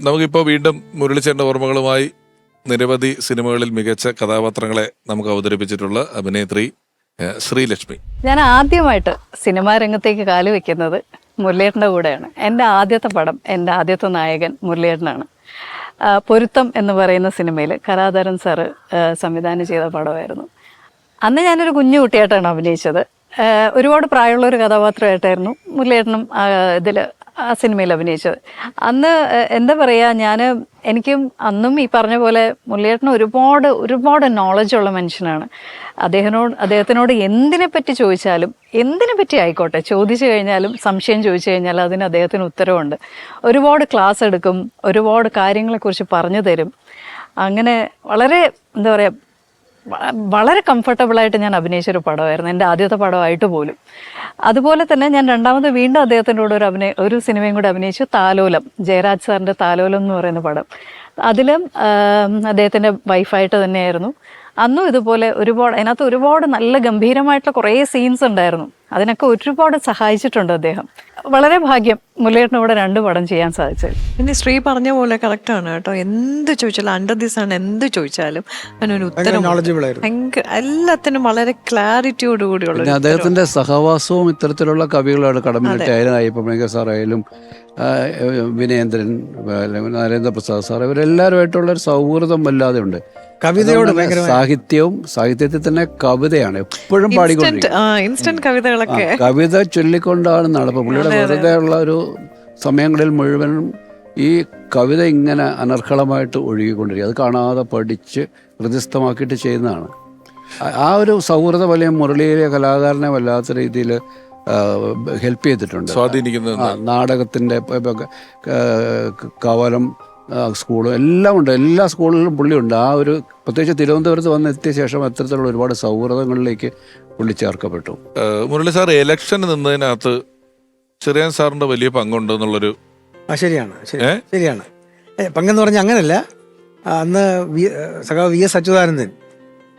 നമുക്കിപ്പോൾ വീണ്ടും മുരളിച്ചേണ്ട ഓർമ്മകളുമായി നിരവധി സിനിമകളിൽ മികച്ച കഥാപാത്രങ്ങളെ നമുക്ക് അവതരിപ്പിച്ചിട്ടുള്ള അഭിനേത്രി ശ്രീലക്ഷ്മി. ഞാൻ ആദ്യമായിട്ട് സിനിമാ രംഗത്തേക്ക് കാലുവെക്കുന്നത് മുരളിയേട്ടന്റെ കൂടെയാണ്. എന്റെ ആദ്യത്തെ പടം എന്റെ ആദ്യത്തെ നായകൻ മുരളിയേട്ടനാണ്. പൊരുത്തം എന്ന് പറയുന്ന സിനിമയിൽ കലാധരൻ സാറ് സംവിധാനം ചെയ്ത പടമായിരുന്നു. അന്ന് ഞാനൊരു കുഞ്ഞു കുട്ടിയായിട്ടാണ് അഭിനയിച്ചത്. ഒരുപാട് പ്രായമുള്ള ഒരു കഥാപാത്രമായിട്ടായിരുന്നു മുരളിയേട്ടനും ഇതിൽ ആ സിനിമയിൽ അഭിനയിച്ചത്. അന്ന് എന്താ പറയുക ഞാൻ എനിക്കും അന്നും ഈ പറഞ്ഞ പോലെ മുല്ലേട്ടൻ ഒരുപാട് ഒരുപാട് നോളജ് ഉള്ള മനുഷ്യനാണ്. അദ്ദേഹത്തിനോട് അദ്ദേഹത്തിനോട് എന്തിനെ പറ്റി ചോദിച്ചാലും എന്തിനെ പറ്റി ആയിക്കോട്ടെ ചോദിച്ചു കഴിഞ്ഞാലും സംശയം ചോദിച്ചു കഴിഞ്ഞാൽ അതിന് അദ്ദേഹത്തിന് ഉത്തരവുണ്ട്. ഒരുപാട് ക്ലാസ് എടുക്കും ഒരുപാട് കാര്യങ്ങളെക്കുറിച്ച് പറഞ്ഞു തരും. അങ്ങനെ വളരെ എന്താ പറയുക വളരെ കംഫർട്ടബിളായിട്ട് ഞാൻ അഭിനയിച്ചൊരു പടമായിരുന്നു. എന്റെ ആദ്യത്തെ പടമായിട്ട് പോലും. അതുപോലെ തന്നെ ഞാൻ രണ്ടാമത് വീണ്ടും അദ്ദേഹത്തിന്റെ കൂടെ ഒരു അഭിനയ ഒരു സിനിമയും കൂടെ അഭിനയിച്ചു. താലോലം. ജയരാജ് സാറിന്റെ താലോലം എന്ന് പറയുന്ന പടം. അതിലും അദ്ദേഹത്തിന്റെ വൈഫായിട്ട് തന്നെയായിരുന്നു. അന്നും ഇതുപോലെ ഒരുപാട് അതിനകത്ത് ഒരുപാട് നല്ല ഗംഭീരമായിട്ടുള്ള കുറേ സീൻസ് ഉണ്ടായിരുന്നു. അതിനൊക്കെ ഒരുപാട് സഹായിച്ചിട്ടുണ്ട് അദ്ദേഹം. വളരെ ഭാഗ്യം മുല്ലേട്ടനോടെ രണ്ട് പടം ചെയ്യാൻ സാധിച്ചത്. പിന്നെ ശ്രീ പറഞ്ഞ പോലെ കറക്റ്റ് ആണ് കേട്ടോ. എന്ത് ചോദിച്ചാലും അണ്ടർ ദിസ് ആണ് എന്ത് ചോദിച്ചാലും അതിനൊരു ഉത്തരം ഭയങ്കര എല്ലാത്തിനും വളരെ ക്ലാരിറ്റിയോട് കൂടിയുള്ള പിന്നെ അദ്ദേഹത്തിന്റെ സഹവാസവും ഇത്തരത്തിലുള്ള കവികളാണ് ആയാലും മേഘ സാറായാലും വിനയേന്ദ്രൻ നരേന്ദ്രപ്രസാദ് സാർ ഇവരെല്ലാവരുമായിട്ടുള്ള ഒരു സൗഹൃദം വല്ലാതെ ഉണ്ട് കവിതയോട് സാഹിത്യവും സാഹിത്യത്തിൽ തന്നെ കവിതയാണ് എപ്പോഴും പാടിക്കൊണ്ടിരിക്കുന്നത് ഇൻസ്റ്റന്റ് കവിതകളൊക്കെ. കവിത ചൊല്ലിക്കൊണ്ടാണ് നടപ്പ്. പുള്ളിയുടെ വെറുതെ ഉള്ള ഒരു സമയങ്ങളിൽ മുഴുവനും ഈ കവിത ഇങ്ങനെ അനർഹളമായിട്ട് ഒഴുകിക്കൊണ്ടിരിക്കും. അത് കാണാതെ പഠിച്ച് ഹൃദയസ്ഥമാക്കിയിട്ട് ചെയ്യുന്നതാണ്. ആ- ഒരു സൗഹൃദ വലയം മുരളിയിലെ കലാകാരനെ വല്ലാത്ത രീതിയിൽ ഹെൽപ്പ് ചെയ്തിട്ടുണ്ട്. സ്വാധീനിക്കുന്നത് നാടകത്തിന്റെ നാടകത്തിന്റെ ഇപ്പൊ- ഇപ്പൊ കവലം സ്കൂളും എല്ലാം ഉണ്ട്. എല്ലാ സ്കൂളിലും പുള്ളിയുണ്ട്. ആ ഒരു പ്രത്യേകിച്ച് തിരുവനന്തപുരത്ത് വന്ന് എത്തിയ ശേഷം അത്തരത്തിലുള്ള ഒരുപാട് സൗഹൃദങ്ങളിലേക്ക് പുള്ളി ചേർക്കപ്പെട്ടു. മുരളി സാർ ഇലക്ഷൻ നിന്നതിനകത്ത് ചെറിയ സാറിന്റെ വലിയ പങ്കുണ്ട് എന്നുള്ളൊരു ശരിയാണ്. ശരി. ശരിയാണ്. പങ്കെന്ന് പറഞ്ഞാൽ അങ്ങനല്ല. അന്ന് വി സഖാവ് വി എസ് അച്യുതാനന്ദൻ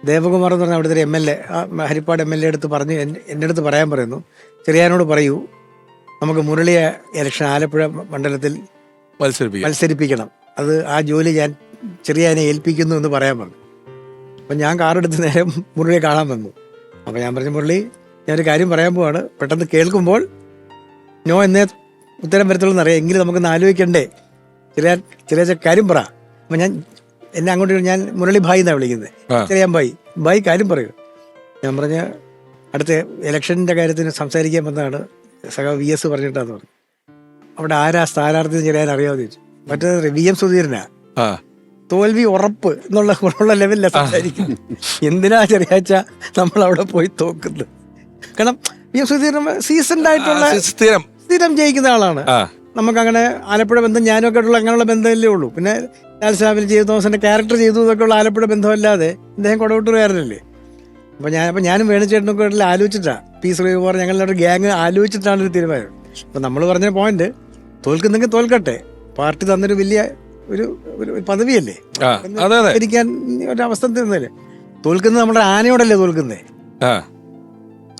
ദേവകുമാർ എന്ന് പറഞ്ഞ അവിടുത്തെ ഒരു M L A Haripad M L A അടുത്ത് പറഞ്ഞു എൻ- എന്റെ അടുത്ത് പറയാൻ പറയുന്നു. ചെറിയാനോട് പറയൂ നമുക്ക് മുരളിയെ ഇലക്ഷൻ ആലപ്പുഴ മണ്ഡലത്തിൽ മത്സരിപ്പിക്കണം. അത് ആ ജോലി ഞാൻ ചെറിയാനെ ഏൽപ്പിക്കുന്നു എന്ന് പറയാൻ പറഞ്ഞു. അപ്പം ഞാൻ കാറെടുത്ത് നേരെ മുരളിയെ കാണാൻ വന്നു. അപ്പം ഞാൻ പറഞ്ഞു മുരളി ഞാനൊരു കാര്യം പറയാൻ പോവാണ്. പെട്ടെന്ന് കേൾക്കുമ്പോൾ നോ എന്നേ ഉത്തരം വരത്തുള്ളൂ എന്നറിയാം. എങ്കിലും നമുക്കൊന്ന് ആലോചിക്കണ്ടേ? ചെറിയ ചെറിയ കാര്യം പറ. അപ്പം ഞാൻ എന്നെ അങ്ങോട്ട് ഞാൻ മുരളി ഭായി എന്നാണ് വിളിക്കുന്നത്. ചെറിയ ഭായി. ഭായി കാര്യം പറയൂ. ഞാൻ പറഞ്ഞ അടുത്ത ഇലക്ഷന്റെ കാര്യത്തിന് സംസാരിക്കാൻ വന്നതാണ് സഹ വി എസ് പറഞ്ഞിട്ടാന്ന് പറഞ്ഞു. അവിടെ ആരാ സ്ഥാനാർത്ഥി ചെറിയാൻ അറിയാമെന്ന് ചോദിച്ചു. മറ്റേത് വി എം സുധീരനാ. തോൽവി ഉറപ്പ് എന്നുള്ള ഉള്ള ലെവലിലാണ് സംസാരിക്കുന്നത്. എന്തിനാ ചെറിയാഴ്ച നമ്മൾ അവിടെ പോയി തോക്കുന്നത്? കാരണം വി എം സുധീരൻ സീസൺഡ് ആയിട്ടുള്ള സ്ഥിരം സ്ഥിരം ജയിക്കുന്ന ആളാണ്. നമുക്ക് അങ്ങനെ ആലപ്പുഴ ബന്ധം ഞാനും ഒക്കെ ആയിട്ടുള്ള അങ്ങനെയുള്ള ബന്ധമല്ലേ ഉള്ളൂ. പിന്നെ ലാൽ സാബിൽ ചെയ്തു തോമസിന്റെ ക്യാരക്ടർ ചെയ്തു എന്നൊക്കെ ഉള്ള ആലപ്പുഴ ബന്ധമല്ലാതെ ഇദ്ദേഹം കൊടവട്ടൂരുകാരനല്ലേ അപ്പൊ ഞാൻ അപ്പൊ ഞാനും വേണുചേട്ടനൊക്കെ ആയിട്ടുള്ള ആലോചിച്ചിട്ടാ. പി ശ്രീകുമാർ ഞങ്ങളുടെ ഗ്യാങ് ആലോചിച്ചിട്ടാണ് ഒരു തീരുമാനം. അപ്പൊ നമ്മൾ പറഞ്ഞ പോയിന്റ് തോൽക്കുന്നെങ്കിൽ തോൽക്കട്ടെ. പാർട്ടി തന്നൊരു വലിയ ഒരു ഒരു പദവിയല്ലേ? ആ അതെ അതെ. ഇരിക്കാൻ ഒരു അവസ്ഥ തന്നല്ലേ തോൽക്കുന്നത് നമ്മുടെ ആനയോടല്ലേ തോൽക്കുന്നേ?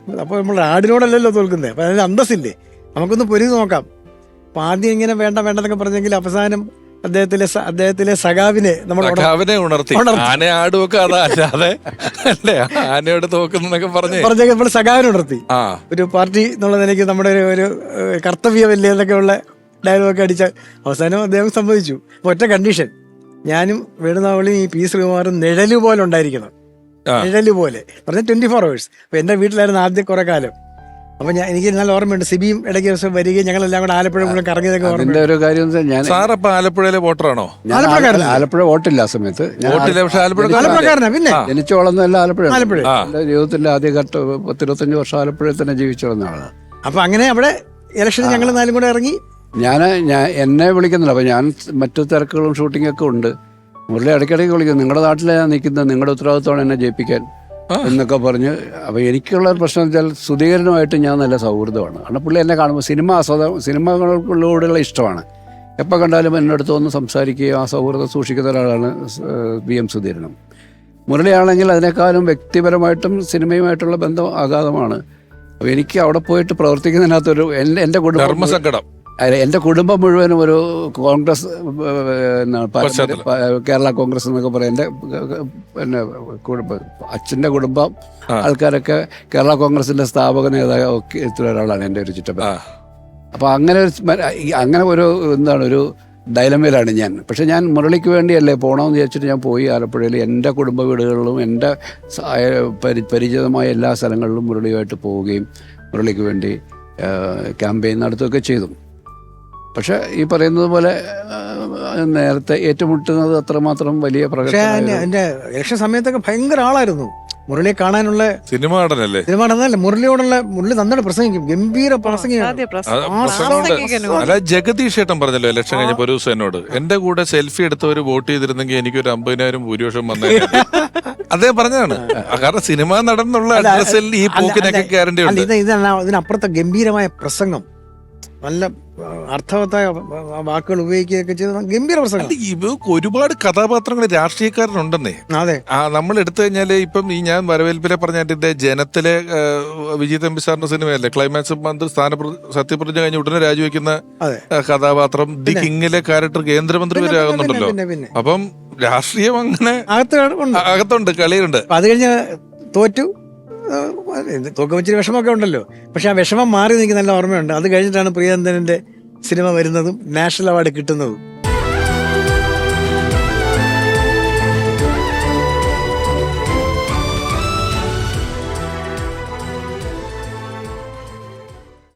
അപ്പോൾ അപ്പൊ നമ്മൾ ആടിനോടല്ലല്ലോ തോൽക്കുന്നേ? അപ്പൊ അതിന് അന്തസ്സില്ലേ? നമുക്കൊന്ന് പൊരുതി നോക്കാം. അപ്പൊ ആദ്യം ഇങ്ങനെ വേണ്ട വേണ്ടെന്നൊക്കെ പറഞ്ഞെങ്കിൽ അവസാനം അദ്ദേഹത്തിലെ അദ്ദേഹത്തിലെ സഖാവിനെ നമ്മൾ സഖാവിനെ ഉണർത്തി. ആന ആടുമൊക്കെ അതാ അല്ലേ? ആനയോട് തോക്കുന്നൊക്കെ പറഞ്ഞു. നമ്മൾ സഖാവിനെ ഉണർത്തി. ഒരു പാർട്ടി എന്നുള്ള നിലയ്ക്ക് നമ്മുടെ ഒരു ഒരു കർത്തവ്യമല്ലേ എന്നൊക്കെ ഉള്ള ഡയലോഗൊക്കെ അടിച്ച അവസാനം അദ്ദേഹം സംഭവിച്ചു ഒറ്റ കണ്ടീഷൻ ഞാനും വേണുനാവളിയും ഈ പി ശ്രീകുമാറും നിഴൽ പോലെ ഉണ്ടായിരിക്കണം. നിഴലു പോലെ. പറഞ്ഞ ട്വന്റി ഫോർ അവേഴ്സ് അപ്പൊ എന്റെ വീട്ടിലായിരുന്നു ആദ്യം കുറെ കാലം. അപ്പൊ ഞാൻ എനിക്ക് നല്ല ഓർമ്മയുണ്ട്. സിബിയും ഇടയ്ക്ക് ദിവസം വരികയും ഞങ്ങളെല്ലാം കൂടെ ആലപ്പുഴ മുഴുവൻ കറങ്ങിയതൊക്കെ ഓർമ്മയുണ്ട്. ഒരു കാര്യം എന്ന് വെച്ചാൽ ഞാൻ സാർ അപ്പൊ ആലപ്പുഴയിലെ വോട്ടറാണോ? ഞാൻ? ആലപ്പുഴ വോട്ടില്ല ആ സമയത്ത്. ഞാൻ വോട്ടില്ല പക്ഷെ ആലപ്പുഴ ആലപ്പുഴക്കാരനാ. പിന്നെ? ജനിച്ചു വളർന്നതല്ല ആലപ്പുഴ. ആലപ്പുഴ. എന്റെ ജീവിതത്തിന്റെ ആദ്യഘട്ട പത്തിരുപത്തഞ്ച് വർഷം ആലപ്പുഴയിൽ തന്നെ ജീവിച്ചു വളർന്ന ആളാണ് അപ്പൊ അങ്ങനെ അവിടെ ഇലക്ഷൻ ഞങ്ങൾ നാലും കൂടെ ഇറങ്ങി. ഞാൻ ഞാൻ എന്നെ വിളിക്കുന്നില്ല. അപ്പോൾ ഞാൻ മറ്റു തിരക്കുകളും ഷൂട്ടിങ്ങൊക്കെ ഉണ്ട്. മുരളി ഇടയ്ക്കിടയ്ക്ക് വിളിക്കും. നിങ്ങളുടെ നാട്ടിലെ ഞാൻ നിൽക്കുന്നത് നിങ്ങളുടെ ഉത്തരവാദിത്തമാണ് എന്നെ ജയിപ്പിക്കാൻ എന്നൊക്കെ പറഞ്ഞ് അപ്പോൾ എനിക്കുള്ള ഒരു പ്രശ്നം വെച്ചാൽ സുധീകരനുമായിട്ട് ഞാൻ നല്ല സൗഹൃദമാണ്. കാരണം പുള്ളി എന്നെ കാണുമ്പോൾ സിനിമ ആസ്വാദ സിനിമകളോടുള്ള ഇഷ്ടമാണ്. എപ്പോൾ കണ്ടാലും എന്റെ അടുത്ത് ഒന്ന് സംസാരിക്കുകയും ആ സൗഹൃദം സൂക്ഷിക്കുന്ന ഒരാളാണ് വി എം സുധീരനും. മുരളിയാണെങ്കിൽ അതിനേക്കാളും വ്യക്തിപരമായിട്ടും സിനിമയുമായിട്ടുള്ള ബന്ധം അഗാധമാണ്. അപ്പോൾ എനിക്ക് അവിടെ പോയിട്ട് പ്രവർത്തിക്കുന്നതിനകത്തൊരു എന്റെ എന്റെ കുടുംബം എന്റെ കുടുംബം മുഴുവനും ഒരു കോൺഗ്രസ് കേരള കോൺഗ്രസ് എന്നൊക്കെ പറയും. എന്റെ ഏഹ്, പിന്നെ കുടുംബം അച്ഛന്റെ കുടുംബം ആൾക്കാരൊക്കെ കേരള കോൺഗ്രസിന്റെ സ്ഥാപക നേതാവ് ഒക്കെ ഒരാളാണ് എന്റെ ഒരു ചുറ്റപ്പ അപ്പൊ അപ്പോൾ അങ്ങനെ ഒരു അങ്ങനെ ഒരു എന്താണ് ഒരു ഡൈലമയിലാണ് ഞാൻ. പക്ഷെ ഞാൻ മുരളിക്ക് വേണ്ടിയല്ലേ പോകണമെന്ന് വിചാരിച്ചിട്ട് ഞാൻ പോയി ആലപ്പുഴയിൽ എന്റെ കുടുംബ വീടുകളിലും എന്റെ പരിചിതമായ എല്ലാ സ്ഥലങ്ങളിലും മുരളിയുമായിട്ട് പോവുകയും മുരളിക്ക് വേണ്ടി ക്യാമ്പയിൻ നടത്തുകയൊക്കെ ചെയ്തു. പക്ഷെ ഈ പറയുന്നത് പോലെ നേരത്തെ ഏറ്റുമുട്ടുന്നത് അത്രമാത്രം വലിയ പ്രകടനം എന്റെ ഇലക്ഷൻ സമയത്തൊക്കെ ഭയങ്കര ആളായിരുന്നു. മുരളിയെ കാണാനുള്ള സിനിമ നടനല്ലേ? സിനിമ നടനല്ല മുരളിയോടുള്ള മുരളി നന്നായിട്ട് പ്രസംഗിക്കും. ഗംഭീര പ്രസംഗിക്കും ജഗദീഷ് ഏട്ടൻ പറഞ്ഞല്ലോ ഇലക്ഷൻ കഴിഞ്ഞപ്പോ ഒരു ദിവസം എന്നോട്. എന്റെ കൂടെ സെൽഫി എടുത്തവർ വോട്ട് ചെയ്തിരുന്നെങ്കിൽ എനിക്ക് ഒരു അമ്പതിനായിരം ഭൂരിപക്ഷം വന്നേ അദ്ദേഹം പറഞ്ഞതാണ്. കാരണം സിനിമ നടൻ എന്നുള്ള അഡ്രസ്സിൽ ഈ പൂക്കിനൊക്കെ ഗ്യാരണ്ടി ഉണ്ട്. ഇതിനപ്പുറത്തെ ഗംഭീരമായ പ്രസംഗം. നല്ല അർത്ഥവത്തായ വാക്കുകൾ ഉപയോഗിക്കുകയൊക്കെ ചെയ്ത ഗംഭീര പ്രസംഗം. അല്ല, ഇവർക്ക് ഒരുപാട് കഥാപാത്രങ്ങൾ രാഷ്ട്രീയക്കാരനുണ്ടെന്നേ അതെ. ആ നമ്മൾ എടുത്തു കഴിഞ്ഞാൽ ഇപ്പം ഈ ഞാൻ വരവേൽപ്പിലെ പറഞ്ഞിട്ട് ജനത്തിലെ ആ, വിജയ് തമ്പി സാറിന്റെ സിനിമയല്ലേ ക്ലൈമാക്സ് മന്ത്രി സ്ഥാനപ്ര സത്യപ്രതിജ്ഞ കഴിഞ്ഞ് ഉടനെ രാജിവെക്കുന്ന കഥാപാത്രം ദി കിങ്ങിലെ ക്യാരക്ടർ കേന്ദ്രമന്ത്രി വരെ ആകുന്നുണ്ടല്ലോ. അപ്പം രാഷ്ട്രീയം അങ്ങനെ അകത്തുണ്ട് കളിയുണ്ട് അത് കഴിഞ്ഞ് തോറ്റു. തോക്കം വെച്ചിട്ട് വിഷമമൊക്കെ ഉണ്ടല്ലോ. പക്ഷെ ആ വിഷമം മാറി എനിക്ക് നല്ല ഓർമ്മയുണ്ട്. അത് കഴിഞ്ഞിട്ടാണ് പ്രിയനന്ദനന്റെ സിനിമ വരുന്നതും നാഷണൽ അവാർഡ് കിട്ടുന്നതും.